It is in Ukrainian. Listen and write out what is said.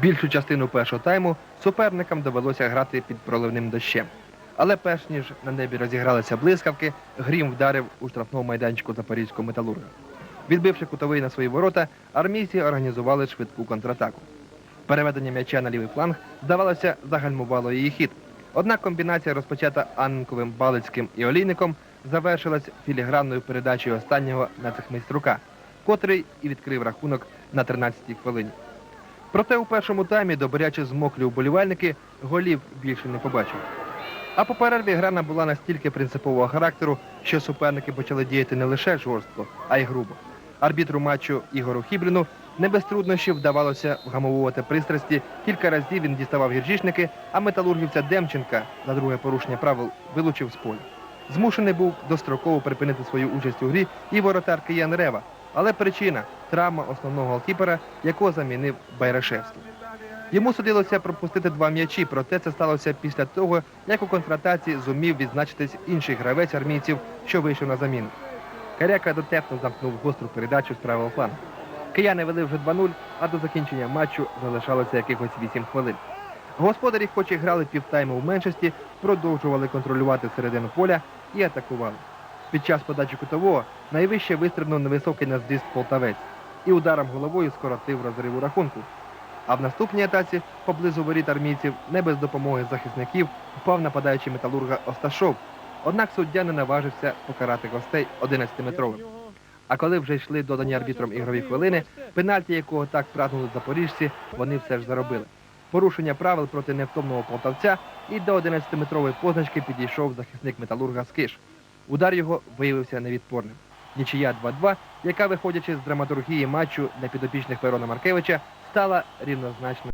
Більшу частину першого тайму суперникам довелося грати під проливним дощем. Але перш ніж на небі розігралися блискавки, грім вдарив у штрафному майданчику запорізького металурга. Відбивши кутовий на свої ворота, армійці організували швидку контратаку. Переведення м'яча на лівий фланг, здавалося, загальмувало її хід. Однак комбінація, розпочата Анненковим, Балицьким і Олійником, завершилась філігранною передачею останнього на цехмейструка, котрий і відкрив рахунок на 13-й хвилині. Проте у першому таймі добряче змоклі уболівальники голів більше не побачили. А по перерві гра набула настільки принципового характеру, що суперники почали діяти не лише жорстко, а й грубо. Арбітру матчу Ігору Хібліну не без труднощів вдавалося вгамовувати пристрасті. Кілька разів він діставав гіржішники, а металургівця Демченка за друге порушення правил вилучив з поля. Змушений був достроково припинити свою участь у грі і воротар Киян Рева. Але причина травма основного голкіпера, якого замінив Байрашевський. Йому судилося пропустити два м'ячі, проте це сталося після того, як у контратації зумів відзначитись інший гравець армійців, що вийшов на заміну. Каряка дотепно замкнув гостру передачу з правого флангу. Кияни вели вже 2-0, а до закінчення матчу залишалося якихось 8 хвилин. Господарі, хоч і грали півтайму в меншості, продовжували контролювати середину поля і атакували. Під час подачі кутового найвище вистрибнув невисокий на зріст полтавець і ударом головою скоротив розрив у рахунку. А в наступній атаці поблизу воріт армійців не без допомоги захисників впав нападаючий металурга Осташов. Однак суддя не наважився покарати гостей 11-метровим. А коли вже йшли додані арбітром ігрові хвилини, пенальті, якого так прагнули запоріжці, вони все ж заробили. Порушення правил проти невтомного полтавця і до 11-метрової позначки підійшов захисник металурга Скиш. Удар його виявився невідпорним. Нічия 2-2, яка, виходячи з драматургії матчу для підопічних Перона Маркевича, стала рівнозначною.